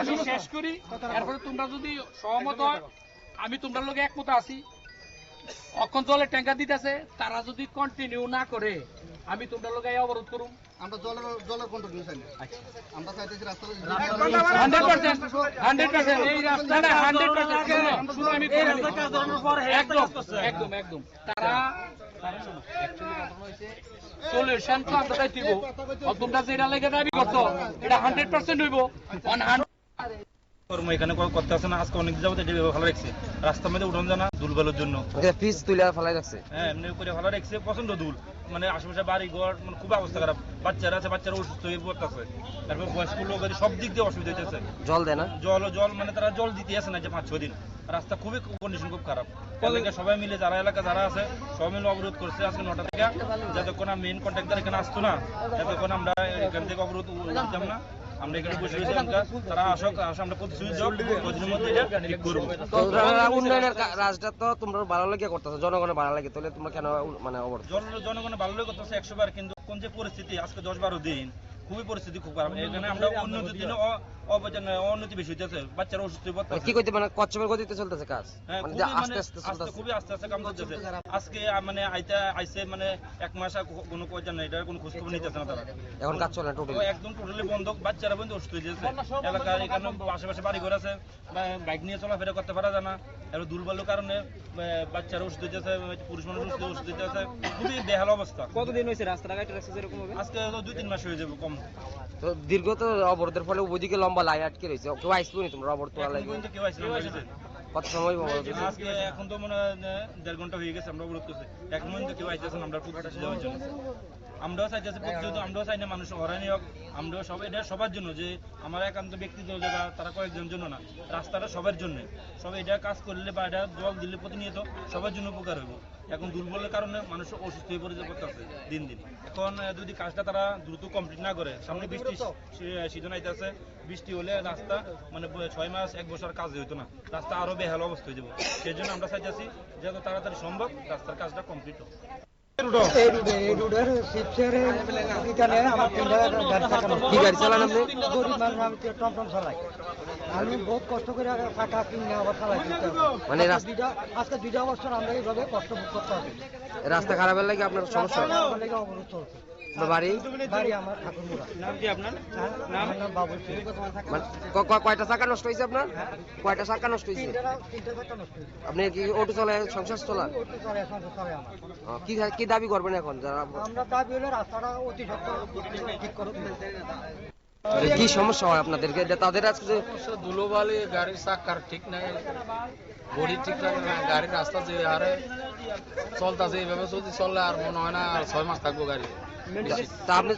আমি শেষ করি এরপরে তোমরা যদি সহমত হয় আমি তোমরা লোক একমত আছি অক্ষণ জলের ট্যাঙ্কার দিতেছে তারা যদি কন্টিনিউ না করে আমি তোমরা লোক অবরোধ করুম আমরা জলের জলের কন্ট্রোল চাই না আমরা চাইতেছি রাস্তা এই একদম একদম একদম। তারা সলিউশন তো আমরা দিব তোমরা যেটা লেগে দাবি করছ এটা হান্ড্রেড পার্সেন্ট হইব। ওয়ান কর্ম এখানে করতে আসে না আজকে অনেক যাবত এটা ভালো রাখছে। রাস্তার মধ্যে উঠন জানা দুলবালোর জন্য। পিস তুলে ফেলাই রাখছে। হ্যাঁ এমনি করে ভালো রাখছে প্রচণ্ড দুল মানে আশেপাশে বাড়ি ঘর মানে খুব অবস্থা খারাপ। বাচ্চারা আছে বাচ্চারা অসুস্থ হয়ে পড়তেছে। তারপর বয়স্ক লোক আছে, সব দিক দিয়ে অসুবিধা হইতেছে। জল দেয় না? জল জল মানে তারা জল দিতে আসে না যে পাঁচ ছয় দিন। রাস্তা খুবই কন্ডিশন খুব খারাপ। এলাকা সবাই মিলে যারা এলাকা যারা আছে সবাই মিলে অবরোধ করছে। আজকে নটা থেকে যতক্ষণ মেন কন্ট্রাক্টর এখানে আসতো না ততক্ষণ আমরা এখান থেকে অবরোধ করতাম না। আমরা এখানে বসে রয়েছি আমরা তারা আসক আসে আমরা প্রতিদিনের মধ্যে এটা ঠিক করব। উন্নয়নের রাজটা তো তোমরা ভালো লাগে করতেছো জনগণের ভালো লাগে তাহলে তোমরা কেন মানে জনগণের ভালো করতেছে একশো বার কিন্তু কোন যে পরিস্থিতি আজকে দশ বারো দিন খুবই পরিস্থিতি খুব খারাপ। এখানে আমরা উন্নতির অবদান- অউন্নতি বেশি হইতেছে। বাচ্চারা অসুস্থ হয়ে কি করতে মানে কচ্ছপের গতিতে চলতেছে কাজ। হ্যাঁ, মানে খুবই মানে আস্তে আস্তে আস্তে চলতেছে। খুবই আস্তে আস্তে কাম করতেছে। আজকে মানে আইতে আইসে মানে এক মাস কোনো কয়জন না এটার কোনো খোঁজ খবর নিতেছে না তারা। এখন কাজ চলে টোটালি একদম টোটালি বন্ধ। বাচ্চারা বন্ধু অসুস্থ হয়ে যাচ্ছে এলাকার এখানে আশেপাশে বাড়ি ঘর আছে। বা- বাইক নিয়ে চলাফেরা করতে পারা যায় না। এবার দুর্বলের কারণে বাচ্চারা অসুস্থ হয়ে যাচ্ছে পুরুষ মানুষ অসুস্থ অসুস্থ হয়ে যাচ্ছে খুবই বেহাল অবস্থা। কতদিন হয়েছে এরকম আজকে দুই তিন মাস হয়ে যাবে কম। তো দীর্ঘ তো অবরোধের ফলে ওইদিকে লম্বা লাইন আটকে রয়েছে। কেউ আইসলো নি তোমরা অবরোধ তোলা এখন লাগে পর্যন্ত কেউ আসছে না বাড়িতে। কত সময় অবরোধ আজকে এখন তো মনে হয় দেড় ঘণ্টা হয়ে গেছে আমরা অবরোধ করছি। এখন তো কেউ আইতেছে না আমরা আমরাও চাইতেছি প্রতিনিয়ত আমরাও চাই না মানুষ হরানি হোক আমরাও সবাই এটা সবার জন্য যে আমার একান্ত ব্যক্তিগত জায়গা তারা কয়েকজনের জন্য না, রাস্তাটা সবার জন্য। সবাই এটা কাজ করলে বা এটা জল দিলে প্রতিনিয়ত সবার জন্য উপকার হইব এখন দুর্বলের কারণে মানুষ অসুস্থ হয়ে পড়ে পড়তেছে দিন দিন। এখন যদি কাজটা তারা দ্রুত কমপ্লিট না করে, সামনে বৃষ্টি সিজন আইতেছে, বৃষ্টি হলে রাস্তা মানে ছয় মাস, এক বছর কাজ হইতো না। রাস্তা আরও বেহাল অবস্থা হয়ে যাবে। সেই জন্য আমরা চাইতেছি যত তাড়াতাড়ি সম্ভব রাস্তার কাজটা কমপ্লিট হোক। এই রুটে এই রুটের শিবচেরে এখানে আমার তিনটা গাড়ি চাকানো কি গাড়ি চালান আপনি? গরিব মানুষ আমি টমটম চালাই আমি বহুত কষ্ট করে আগে টাকা কিনে আবার চালাই মানে দুইটা আজকে দুইটা বছর আমরা এইভাবে কষ্ট ভোগ করতে হবে। রাস্তা খারাপের লাগে আপনার সমস্যা? অবরোধ চলছে। বাড়ি? বাড়ি? আমার ঠাকুরমুড়া। নাম কি আপনার? আমার নাম বাবু সিং। ক- ক- কয়টা চাকা নষ্ট হয়েছে আপনার? কয়টা চাকা নষ্ট হয়েছে তিনটা- তিনটা চাকা নষ্ট হয়েছে। আপনি কি অটো চলায় সংসার চলান কি কি দাবি করবেন এখন যারা আমরা দাবি হলে রাস্তাটা অতি ঠিক করে কি সমস্যা হয় আপনাদেরকে? তাদের আজকে ধুলোবালি গাড়ির চাকার ঠিক নাই। বডি ঠিক থাকে না গাড়ির রাস্তা যে হারে চলতেছে এইভাবে যদি চললে আর মনে হয় না আর ছয় মাস থাকব গাড়ি। তা আপনি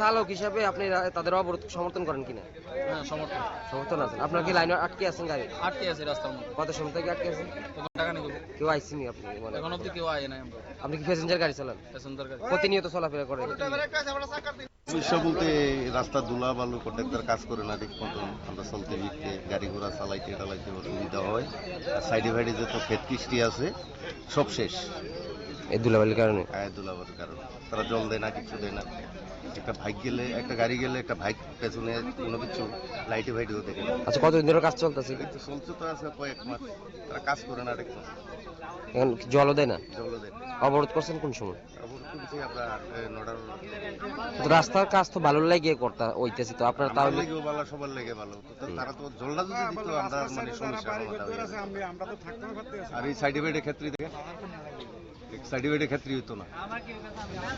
চালক হিসাবে আপনি তাদের অবরোধ সমর্থন করেন কিনা? হ্যাঁ সমর্থন। সমর্থন আছেন। আপনার কি লাইনে আটকে আছেন গাড়ি? আটকে আছে রাস্তার মধ্যে। কত সময় থেকে আটকে আছেন? তখন টাকা নিয়ে দেবো কেউ আইসিনি আপনি? মানে এখন অব্দি কেউ আয় নাই আপনি কি প্যাসেঞ্জার গাড়ি চালান? প্যাসেঞ্জার গাড়ি। প্রতিনিয়ত চলাফেরা করেন সমস্যা বলতে রাস্তা ধুলা বালু কন্ট্রাক্টর কাজ করে না ঠিক মতন আমরা চলতে ফিরতে গাড়ি ঘোড়া চালাইতে টালাইতে অসুবিধা হয়। আর সাইডে ফাইডে যত ক্ষেত কৃষ্টি আছে সব শেষ। এই ধুলাবালির কারণে? আয় ধুলাবার কারণ। তারা জল দেয় না কিছু দেয় না। একটা বাইক গেলে একটা গাড়ি গেলে একটা বাইক পেছনে কোনো কিছু লাইটে ফাইটেও দেখে না আচ্ছা কতদিন ধরে কাজ চলতেছে? এই তো চলছে তো আছে কয়েক মাস। তারা কাজ করে না ঠিক এখন জলও দেয় না? জলও দেয় না। অবরোধ করছেন কোন সময়? তুলছি আমরা এ, নটার তো রাস্তার কাজ তো ভালো লাগে করতে হইতেছে তো। আপনার আমার তাহলে লেগেও ভালো সবার লেগে ভালো। তো তা- তারা তো জলটা যদি দিত আমরা মানে সমস্যা সমাধান হয়ে যেত। আর এই সার্টিফিকেটের ক্ষেত্রে দেখেন সার্টিফিকেটের ক্ষেত্রে হতো না।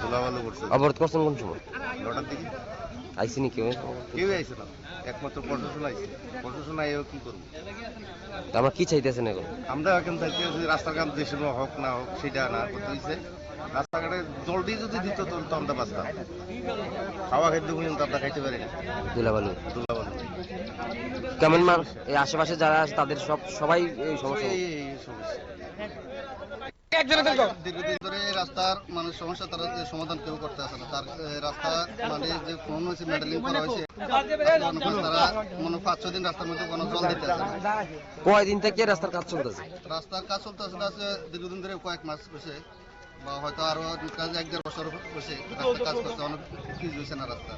তোলা ভালো করছে। অবরোধ করছেন কোন সময় নটার দিকে? আইসিনি কেউ? কেউ আইছে না। একমাত্র প্রশাসন আইছে প্রশাসন আইও কি করব? আমরা কি চাইতেছেন এখন? আমরা এখন থাকি যে রাস্তাঘাট দেশের হোক না হোক সেটা না করতে হইছে। রাস্তাঘাটে জলদি যদি দিত তো আমরা বাঁচতাম। খাওয়া খাদ্য পর্যন্ত আমরা খাইতে পারি না। ধুলাবালু কেমন মান এই আশেপাশে যারা আছে তাদের সব সবাই এই সমস্যা এই সমস্যা। দীর্ঘদিন ধরে এই রাস্তার মানে সমস্যা তারা সমাধান কেউ করতে আসে না। তার রাস্তা মানে যে ফোন হয়েছে মেডেলিং করা হয়েছে তারা মনে পাঁচ দিন রাস্তার মধ্যে কোনো জল দিতে আসে না। কয়দিন থেকে রাস্তার কাজ চলতেছে? রাস্তার কাজ চলতে আসলে আছে দীর্ঘদিন ধরে কয়েক মাস হয়েছে বা হয়তো আরও কাজ এক দেড় বছর হয়েছে রাস্তার কাজ করতে অনেক ফিজ হয়েছে না রাস্তা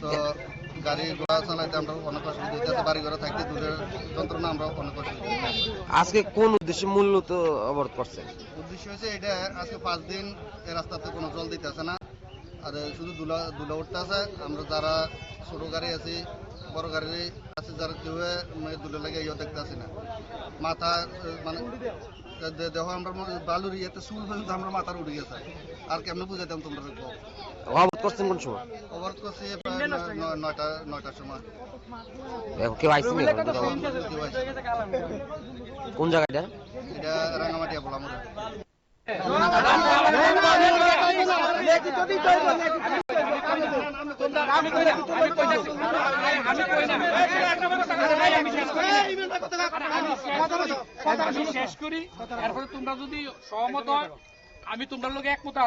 তো গাড়ি ঘোড়া চালাইতে আমরা অনেক অসুবিধা হইতেছে বাড়ি ঘোড়া থাকতে দূরের যন্ত্রণা আমরা অনেক অসুবিধা আজকে কোন উদ্দেশ্যে মূল্য তো অবরোধ করছে উদ্দেশ্য হয়েছে এটা আজকে পাঁচ দিন এই রাস্তাতে কোনো জল দিতে আসে না। আর শুধু দুলা দুলা উঠতে আছে আমরা যারা ছোট গাড়ি আছে বড় গাড়ি আছে যারা কেউ দুলে লাগে ইয়ে দেখতে আসি না। মাথা মানে দেহ আমরা বালুর ইয়েতে চুল পর্যন্ত আমরা মাথার উঠে গেছে। আর কেমনে বুঝাইতাম তোমরা অবরোধ করছেন কোন সময়? অবরোধ করছি নয়টা নয়টার সময়। কেউ আইসি। কোন জায়গাটা? এটা রাঙামাটিয়া বলা আমরা আমি শেষ করি এরপরে তোমরা যদি সহমত হয় আমি তোমরা লোক একমত আছি